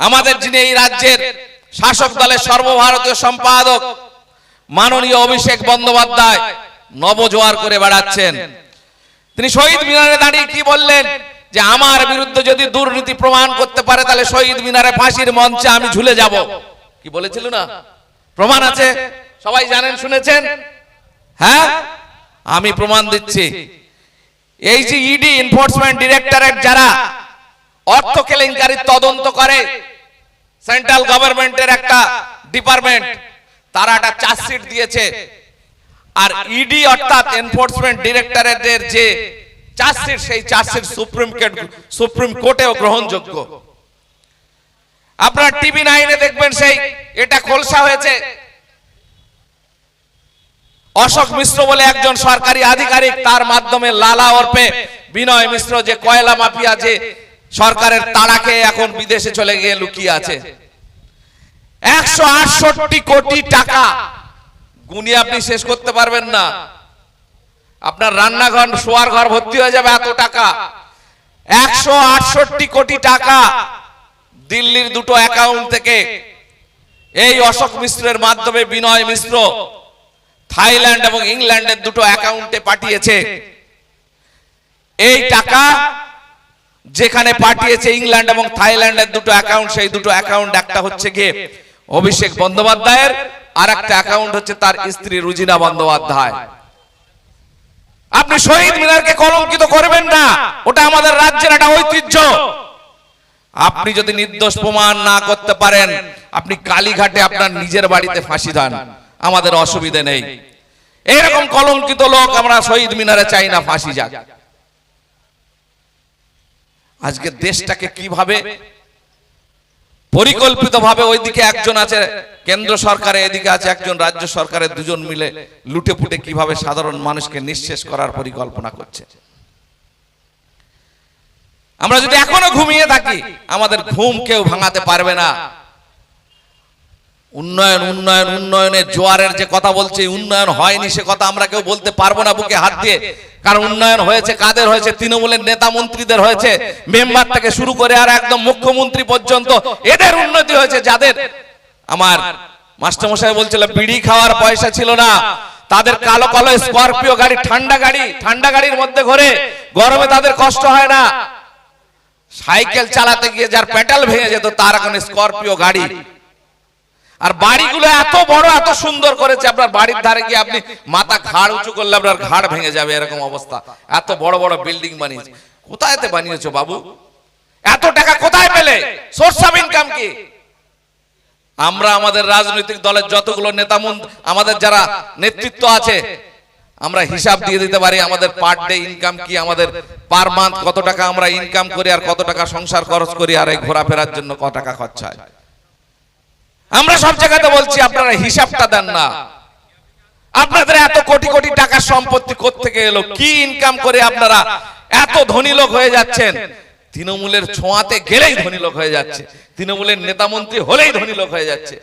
আমাদের যিনি এই রাজ্যের শাসক দলের সর্বভারতীয় সম্পাদক, মাননীয় অভিষেক বন্দ্যোপাধ্যায় নবজোয়ার করে বেড়াচ্ছেন। তিনি শহীদ মিনারে দাঁড়িয়ে কি বললেন? যে আমার বিরুদ্ধে যদি দুর্নীতি প্রমাণ করতে পারে, তাহলে শহীদ মিনারে ফাঁসির মঞ্চে আমি ঝুলে যাব। কি বলেছিল না? প্রমাণ আছে? সবাই জানেন, শুনেছেন? হ্যাঁ? আমি প্রমাণ দিচ্ছি। এই যে ইডি এনফোর্সমেন্ট ডিরেক্টরেট যারা অর্থ কেলেঙ্কারির তদন্ত করে। সেন্ট্রাল গভর্নমেন্টের একটা ডিপার্টমেন্ট তারা একটা চার্জশিট দিয়েছে। আর ইডি অর্থাৎ এনফোর্সমেন্ট ডিরেক্টরেটের যে চার্জশিট সেই চার্জশিট সুপ্রিম কোর্ট সুপ্রিম কোর্টেও গ্রহণযোগ্য। আপনার টিভি নাইনে দেখবেন সেই, এটা খোলসা হয়েছে। অশোক মিশ্র বলে একজন সরকারি আধিকারিক, তার মাধ্যমে লালা অর্পে বিনয় মিশ্র যে কয়লা মাফিয়া যে সরকারের তাড়াকে এখন বিদেশে চলে গিয়ে লুকিয়ে আছে। একশো আটষট্টি কোটি টাকা গুনি আপনি শেষ করতে পারবেন না। আপনার রান্নাঘর, শোয়ার ঘর ভর্তি হয়ে যাবে এত টাকা। একশো আটষট্টি কোটি টাকা দিল্লির দুটো অ্যাকাউন্ট থেকে এই অশোক মিশ্রের মাধ্যমে বিনয় মিশ্র থাইল্যান্ড এবং ইংল্যান্ডের দুটো অ্যাকাউন্টে পাঠিয়েছে। এই টাকা যেখানে পাঠিয়েছে ইংল্যান্ড এবং থাইল্যান্ডের দুটো অ্যাকাউন্ট সেই দুটো অ্যাকাউন্ট একটা হচ্ছে গিয়ে অভিষেক বন্দ্যোপাধ্যায়ের আর একটা অ্যাকাউন্ট হচ্ছে তার স্ত্রী রুজিনা বন্দ্যোপাধ্যায়। আপনি শহীদ মিনারকে কলঙ্কিত করবেন না, ওটা আমাদের রাজ্যের একটা ঐতিহ্য। আপনি যদি নির্দোষ প্রমাণ না করতে পারেন, আপনি কালীঘাটে আপনার নিজের বাড়িতে ফাঁসি দেন, আমাদের অসুবিধে নেই। এরকম কলঙ্কিত লোক আমরা শহীদ মিনারে চাই না, ফাঁসি যাক। আজকে দেশটাকে কীভাবে পরিকল্পিত ভাবে ওইদিকে একজন আছে, কেন্দ্র সরকারে, এদিকে আছে একজন রাজ্য সরকারের দুজন মিলে লুটে পুটে কীভাবে সাধারণ মানুষকে নিঃশেষ করার পরিকল্পনা করছে। আমরা যদি এখনও ঘুমিয়ে থাকি, আমাদের ঘুম কেউ ভাঙাতে পারবে না। উন্নয়ন উন্নয়ন উন্নয়নের জোয়ারের যে কথা বলছে, উন্নয়ন হয়নি সে কথা আমরা কেউ বলতে পারব না বুকে হাত দিয়ে। কারণ উন্নয়ন হয়েছে, কাদের হয়েছে? তৃণমূলের নেতা মন্ত্রীদের হয়েছে। মেম্বার থেকে শুরু করে আর একদম মুখ্যমন্ত্রী পর্যন্ত এদের উন্নতি হয়েছে, যাদের আমার মাস্টারমশাই বলছিল, বিড়ি খাওয়ার পয়সা ছিল না। তাদের কালো কালো স্করপিও গাড়ি, ঠান্ডা গাড়ি, ঠান্ডা গাড়ির মধ্যে ঘোরে। গরমে তাদের কষ্ট হয় না। সাইকেল চালাতে গিয়ে যার পেটাল ভেঙে যেত, তার এখন স্করপিও গাড়ি। আর বাড়িগুলো এত বড়, এত সুন্দর করেছে, আপনার বাড়ির ধারে গিয়ে আপনি মাথা ঘাড় উঁচু করলে আপনার ঘাড় ভেঙে যাবে, এরকম অবস্থা। এত বড় বড় বিল্ডিং বানিয়েছে। কোথায় বানিয়েছো বাবু? এত টাকা কোথায় পেলে? সোর্স অফ ইনকাম কি? আমরা আমাদের রাজনৈতিক দলের যতগুলো নেতা আমাদের যারা নেতৃত্ব আছে, আমরা হিসাব দিয়ে দিতে পারি আমাদের পার ডে ইনকাম কি, আমাদের পার মান্থ কত টাকা আমরা ইনকাম করি আর কত টাকা সংসার খরচ করি আর এই ঘোরাফেরার জন্য কত টাকা খরচা হয়। আমরা সব জায়গাতে বলছি আপনারা হিসাবটা দেন না। আপনাদের এত কোটি কোটি টাকার সম্পত্তি থেকে এলো? কি ইনকাম করে আপনারা? এত ধনী লোক হয়ে যাচ্ছেন। তৃণমূলের ছোঁয়াতে গেলেই ধনী লোক হয়ে যাচ্ছে। তৃণমূলের নেতা মন্ত্রী হলেই ধনী লোক হয়ে যাচ্ছে।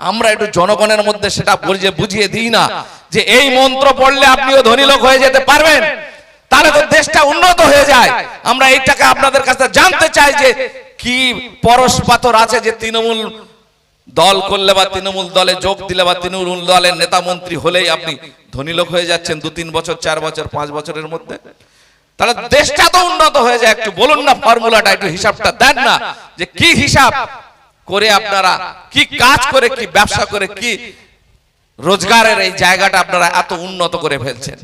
আমরা একটু জনগণের মধ্যে সেটা বুঝিয়ে বুঝিয়ে দিই না যে এই মন্ত্র পড়লে আপনিও ধনী লোক হয়ে যেতে পারবেন। তাহলে তো দেশটা উন্নত হয়ে যায়। আমরা এই টাকা আপনাদের কাছে জানতে চাই যে কি পরশ পাথর আছে যে তৃণমূল দল করলে বা তৃণমূল দলে যোগ দিলে বা তৃণমূল দলের নেতা মন্ত্রী হলেই আপনি ধনী লোক হয়ে যাচ্ছেন দু, তিন বছর, চার বছর, পাঁচ বছরের মধ্যে। তাহলে দেশটা তো উন্নত হয়ে যায়। একটু বলুন না ফর্মুলাটা, একটু হিসাবটা দেন না যে কি হিসাব করে আপনারা, কি কাজ করে, কি ব্যবসা করে, কি রোজগারের এই জায়গাটা আপনারা এত উন্নত করে ফেলছেন।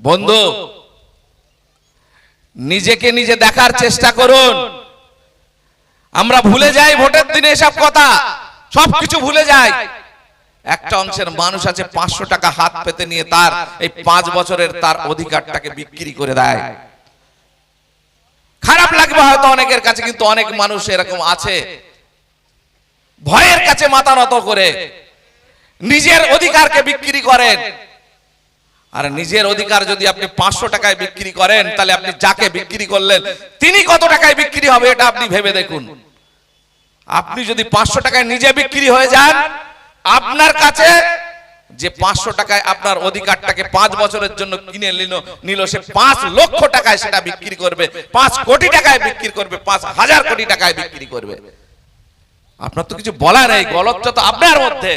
বন্ধু, নিজেকে নিজে দেখার চেষ্টা করুন। আমরা ভুলে যাই ভোটের দিনে এসব কথা। সবকিছু ভুলে যাই। একটা অংশের মানুষ আছে, পাঁচশো টাকা হাত পেতে নিয়ে তার এই পাঁচ বছরের তার অধিকারটাকে বিক্রি করে দেয়। খারাপ লাগবে হয়তো অনেকের কাছে, কিন্তু অনেক মানুষ এরকম আছে। ভয়ের কাছে মাথা নত করে নিজের অধিকারকে বিক্রি করেন। আর নিজের অধিকার যদি আপনি পাঁচশো টাকায় বিক্রি করেন, তাহলে আপনি যাকে বিক্রি করলেন, তিনি কত টাকায় বিক্রি হবে, এটা আপনি ভেবে দেখুন। আপনি যদি পাঁচশো টাকায় নিজে বিক্রি হয়ে যান, আপনার কাছে যে পাঁচশো টাকায় আপনার অধিকারটাকে পাঁচ বছরের জন্য কিনে নিল নিল, সে পাঁচ লক্ষ টাকায় সেটা বিক্রি করবে, পাঁচ কোটি টাকায় বিক্রি করবে, পাঁচ হাজার কোটি টাকায় বিক্রি করবে। আপনার তো কিছু বলার নেই গলতটা তো আপনার মধ্যে,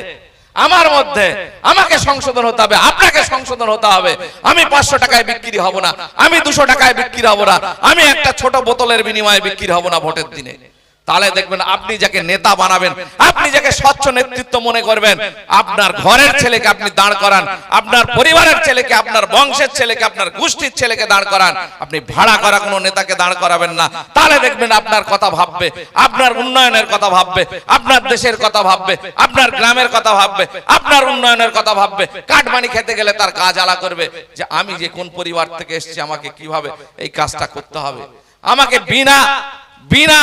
আমার মধ্যে। আমাকে সংশোধন হতে হবে, আপনাকে সংশোধন হতে হবে। আমি পাঁচশো টাকায় বিক্রি হব না, আমি দুশো টাকায় বিক্রি হব না, আমি একটা ছোট বোতলের বিনিময়ে বিক্রি হব না ভোটের দিনে। তাহলে দেখবেন আপনি যাকে নেতা বানাবেন, আপনি যাকে স্বচ্ছ নেতৃত্ব মনে করবেন, আপনার ঘরের ছেলেকে আপনি দাঁড় করান, আপনার পরিবারের ছেলেকে, আপনার বংশের ছেলেকে, আপনার গোষ্ঠীর ছেলেকে দাঁড় করান, আপনি ভাড়া করা কোনো নেতাকে দাঁড় করাবেন না। তাহলে দেখবেন আপনার কথা ভাববে, আপনার উন্নয়নের কথা ভাববে, আপনার দেশের কথা ভাববে, আপনার গ্রামের কথা ভাববে, আপনার উন্নয়নের কথা ভাববে। কাঠমানি খেতে গেলে তার কাজ আলা করবে, যে আমি যে কোন পরিবার থেকে এসেছি, আমাকে কীভাবে এই কাজটা করতে হবে? আমাকে বিনা বিনা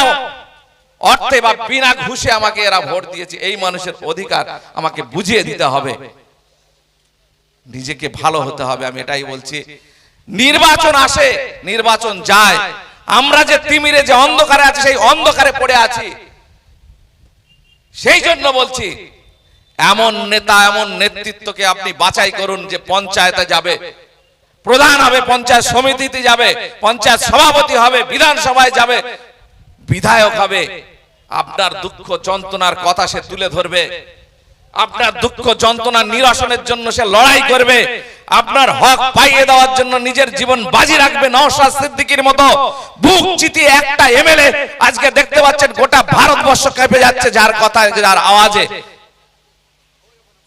অর্থে বা বিনা ঘুষে আমাকে এরা ভোট দিয়েছে। এই মানুষের অধিকার আমাকে বুঝিয়ে দিতে হবে। নিজেকে ভালো হতে হবে, আমি এটাই বলছি। নির্বাচন আসে, নির্বাচন যায়। আমরা যে তিমিরে যে অন্ধকারে আছি, সেই অন্ধকারে পড়ে আছি। সেই জন্য বলছি, এমন নেতা, এমন নেতৃত্বকে আপনি বাছাই করুন যে পঞ্চায়েতে যাবে। প্রধান হবে, পঞ্চায়েত সমিতিতে যাবে, পঞ্চায়েত সভাপতি হবে, বিধানসভায় যাবে, বিধায়ক হবে। আপনার দুঃখ যন্ত্রণার কথা সে তুলে ধরবে। আপনার দুঃখ যন্ত্রণা নিরসনের জন্য সে লড়াই করবে। আপনার হক পাইয়ে দেওয়ার জন্য নিজের জীবন বাজি রাখবে নওশাদ সিদ্দিকীর মতো। বুক চিতিয়ে একটা এমএলএ আজকে দেখতে পাচ্ছেন গোটা ভারতবর্ষ কেঁপে যাচ্ছে যার কথা, যার আওয়াজে।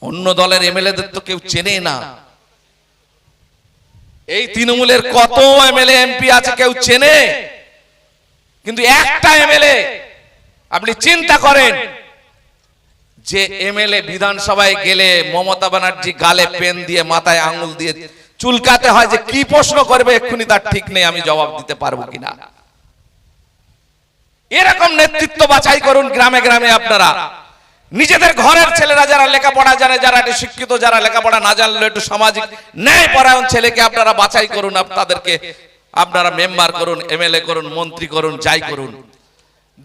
অন্য দলের এমএলএদের তো কেউ চেনে না। এই তৃণমূলের কত এমএলএ এমপি আছে কেউ চেনে? কিন্তু একটা এমএলএ আপনি চিন্তা করেন যে এমএলএ বিধানসভায় গেলে মমতা ব্যানার্জি গালে পেন দিয়ে মাথায় আঙুল দিয়ে চুলকাতে হয় যে কি প্রশ্ন করবে, এক্ষুনি তার ঠিক নেই, আমি জবাব দিতে পারব কিনা। এরকম নেতৃত্ব বাছাই করুন গ্রামে গ্রামে আপনারা। নিজেদের ঘরের ছেলেরা যারা লেখাপড়া জানে, যারা একটু শিক্ষিত, যারা লেখাপড়া না জানলে একটু সামাজিক ন্যায় পরায়ণ ছেলেকে আপনারা বাছাই করুন, আপনাদেরকে আপনারা মেম্বার করুন, এমএলএ করুন, মন্ত্রী করুন, যাই করুন।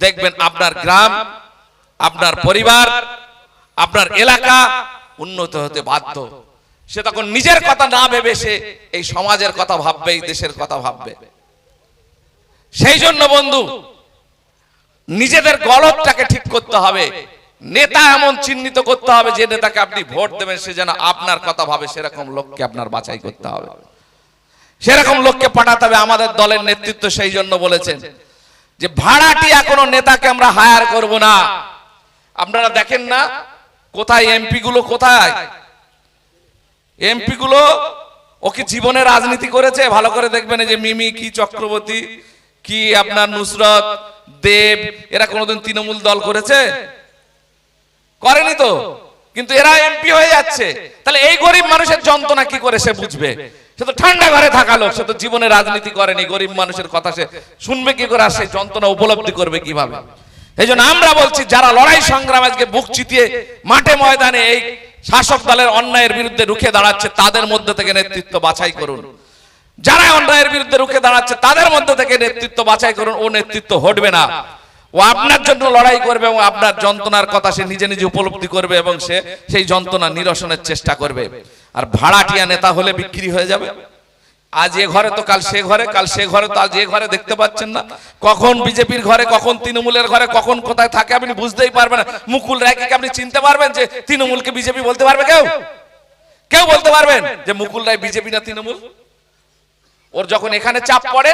দেখবেন আপনার গ্রাম আপনার পরিবার আপনার এলাকা উন্নত হতে বাধ্য। সে তখন নিজের কথা না ভেবে সে এই সমাজের কথা ভাববে এই দেশের কথা ভাববে। সেই জন্য বন্ধু নিজেদের গলতটাকে ঠিক করতে হবে। নেতা এমন চিহ্নিত করতে হবে যে নেতাকে আপনি ভোট দেবেন সে যেন আপনার কথা ভাবে সেরকম লোককে আপনার বাছাই করতে হবে। সেরকম লোককে পাঠাতে হবে আমাদের দলের নেতৃত্ব সেই জন্য বলেছেন। যে ভাড়াটিয়া কোনো নেতাকে আমরা হায়ার করব না। আপনারা দেখেন না কোথায় এমপি গুলো কোথায়? এমপি গুলো ও কি জীবনে রাজনীতি করেছে? ভালো করে দেখবেন যে মিমি কি চক্রবর্তী কি আপনার নুসরত দেব এরা কোনোদিন তৃণমূল দল করেছে? করেনি তো। কিন্তু এরা এমপি হয়ে যাচ্ছে। তাহলে এই গরিব মানুষের যন্ত্রণা কি করে সে বুঝবে? সে তো ঠান্ডা ঘরে থাকা লোক, সে তো জীবনে রাজনীতি করেনি, গরিব মানুষের কথা সে শুনবে কি করে আর সেই যন্ত্রণা উপলব্ধি করবে কীভাবে? এই জন্য আমরা বলছি, যারা লড়াই সংগ্রাম আজকে বুক চিতিয়ে মাঠে ময়দানে এই শাসক দলের অন্যায়ের বিরুদ্ধে রুখে দাঁড়াচ্ছে, তাদের মধ্যে থেকে নেতৃত্ব বাছাই করুন। যারা অন্যায়ের বিরুদ্ধে রুখে দাঁড়াচ্ছে, তাদের মধ্যে থেকে নেতৃত্ব বাছাই করুন, ও নেতৃত্ব হটবে না। ও আপনার জন্য লড়াই করবে এবং আপনার যন্ত্রণার কথা সে নিজে নিজে উপলব্ধি করবে এবং সে সেই যন্ত্রণা নিরসনের চেষ্টা করবে। আর ভাড়াটিয়া নেতা হলে বিক্রি হয়ে যাবে। আজ এ ঘরে তো কাল সে ঘরে, কাল সে ঘরে তো আজ এ ঘরে দেখতে পাচ্ছেন না। কখন বিজেপির ঘরে, কখন তৃণমূলের ঘরে, কখন কোথায় থাকে আপনি বুঝতেই পারবেন না। মুকুল রায়কে আপনি চিনতে পারবেন যে তৃণমূলকে বিজেপি বলতে পারবে কেউ? কেউ বলতে পারবেন যে মুকুল রায় বিজেপি না তৃণমূল? ওর যখন এখানে চাপ পড়ে,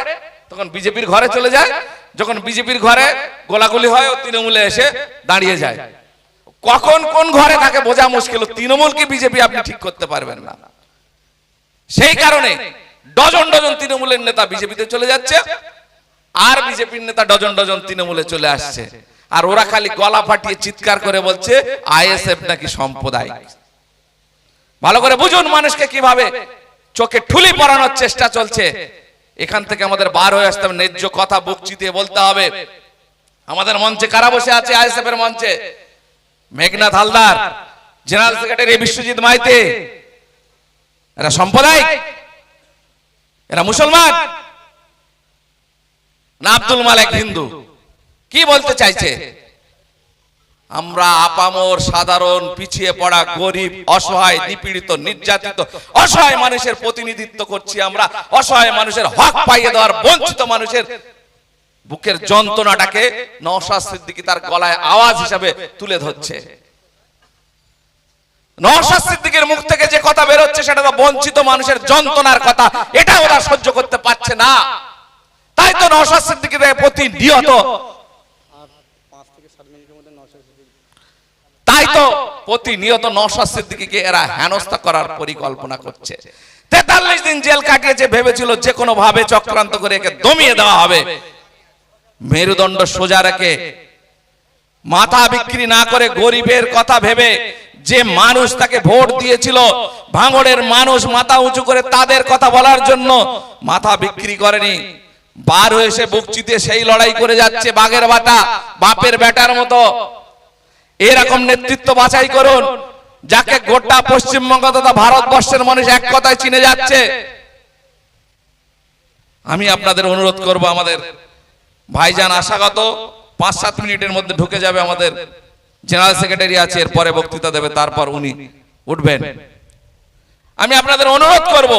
তখন বিজেপির ঘরে চলে যায়। যখন বিজেপির ঘরে গোলাগুলি হয়, ও তৃণমূলে এসে দাঁড়িয়ে যায়। কখন কোন ঘরে থাকে বোঝা মুশকিল? তৃণমূলকে বিজেপি আপনি ঠিক করতে পারবেন না। সেই কারণে ডজন ডজন তৃণমূলের নেতা বিজেপিতে চলে যাচ্ছে, আর বিজেপির নেতা ডজন ডজন তৃণমূলে চলে আসছে। আর ওরা খালি গলা ফাটিয়ে চিৎকার করে বলছে, আইএসএফ নাকি সম্প্রদায় ভালো করে বুঝুন মানুষকে কীভাবে চোখে ঠুলি পরানোর চেষ্টা চলছে। এখান থেকে আমাদের বার হয়ে আসতে হবে, ন্যায্য কথা বুক চিতিয়ে বলতে হবে। আমাদের মঞ্চে কারা বসে আছে? আইএসএফ এর মঞ্চে? মেঘনাথ হালদার, জেনারেল সেক্রেটারি বিশ্বজিৎ মাইতে, এরা সম্প্রদায় এরা মুসলমান। না আব্দুল মালিক হিন্দু। কি বলতে চাইছে? আমরা আপামর সাধারণ পিছিয়ে পড়া গরিব, অসহায়, নিপীড়িত, নির্যাতিত, অসহায় মানুষের প্রতিনিধিত্ব করছি আমরা। অসহায় মানুষের হক পাইয়ে দেওয়ার বঞ্চিত মানুষের বুকের যন্ত্রণাটাকে নওশাদ সিদ্দিকী তার গলায় আওয়াজ হিসাবে তুলে ধরছে। নওশাদ সিদ্দিকের মুখ থেকে যে কথা বেরোচ্ছে সেটা তো বঞ্চিত মানুষের যন্ত্রণার কথা। এটা ওরা সহ্য করতে পারছে না। তাই তো নওশাদ সিদ্দিকের প্রতিনিয়ত তাই তো প্রতিনিয়ত নওশাদ সিদ্দিকীকে এরা হেনস্থা করার পরিকল্পনা করছে। তেতাল্লিশ দিন জেল কাটিয়েছে, ভেবেছিল যে কোনো ভাবে চক্রান্ত করে একে দমিয়ে দেওয়া হবে। মেরুদণ্ড সোজা রেখে মাথা বিক্রি না করে গরিবের কথা ভেবে যে মানুষ তাকে ভোট দিয়েছিল, ভাঙড়ের মানুষ মাথা উঁচু করে তাদের কথা বলার জন্য মাথা বিক্রি করেনি। বার হয়ে এসে বুক চিতিয়ে সেই লড়াই করে যাচ্ছে বাঘের বাটা, বাপের বেটার মতো। এরকম নেতৃত্ব বাছাই করুন, যাকে গোটা পশ্চিমবঙ্গ তথা ভারতবর্ষের মানুষ এক কথায় চিনে যাচ্ছে। আমি আপনাদের অনুরোধ করব আমাদের ভাইজান আশাগত পাঁচ সাত মিনিটের মধ্যে ঢুকে যাবে আমাদের জেনারেল সেক্রেটারি আছে এরপরে বক্তৃতা দেবে, তারপর উনি উঠবেন। আমি আপনাদের অনুরোধ করব,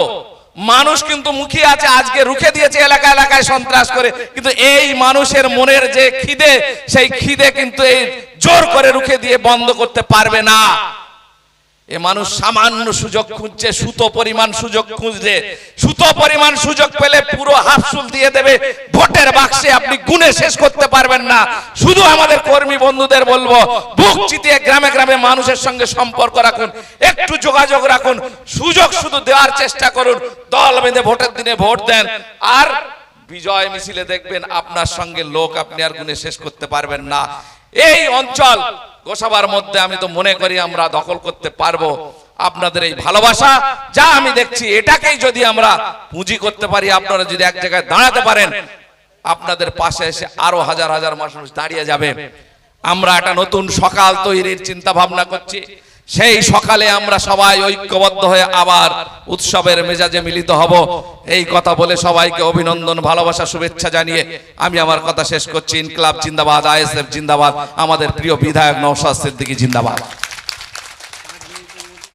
মানুষ কিন্তু মুখিয়ে আছে, আজকে রুখে দিয়েছে এলাকা এলাকায় সন্ত্রাস করে, কিন্তু এই মানুষের মনের যে খিদে, সেই খিদে কিন্তু এই জোর করে রুখে দিয়ে বন্ধ করতে পারবে না। এ মানুষ সামান্য সুযোগ খুঁজছে, সুতো পরিমাণ সুযোগ খুঁজছে। সুতো পরিমাণ সুযোগ পেলে পুরো হাফসুল দিয়ে দেবে। ভোটের বাক্সে আপনি গুনে শেষ করতে পারবেন না। শুধু আমাদের কর্মী বন্ধুদের বলব, বুক চিতিয়ে গ্রামে গ্রামে মানুষের সঙ্গে সম্পর্ক রাখুন, একটু যোগাযোগ রাখুন, সুযোগ শুধু দেওয়ার চেষ্টা করুন, দল বেঁধে ভোটের দিনে ভোট দেন। আর বিজয় মিছিলে দেখবেন আপনার সঙ্গে লোক আপনি আর গুনে শেষ করতে পারবেন না। এই অঞ্চল গোসাবার মধ্যে আমি তো মনে করি আমরা দখল করতে পারব। আপনাদের এই ভালোবাসা যা আমি দেখছি, এটাকেই যদি আমরা পুঁজি করতে পারি, আপনারা যদি এক জায়গায় দাঁড়াতে পারেন, আপনাদের পাশে এসে আরও হাজার হাজার মানুষ দাঁড়িয়ে যাবে। আমরা একটা নতুন সকাল তৈরির চিন্তা ভাবনা করছি। সেই সকালে আমরা সবাই ঐক্যবদ্ধ হয়ে আবার উৎসবের মেজাজে মিলিত হব। এই কথা বলে সবাইকে অভিনন্দন, ভালোবাসা, শুভেচ্ছা জানিয়ে আমি আমার কথা শেষ করছি। ইনকলাব জিন্দাবাদ, আইএসএফ জিন্দাবাদ, আমাদের প্রিয় বিধায়ক নওশাদ সিদ্দিকী জিন্দাবাদ।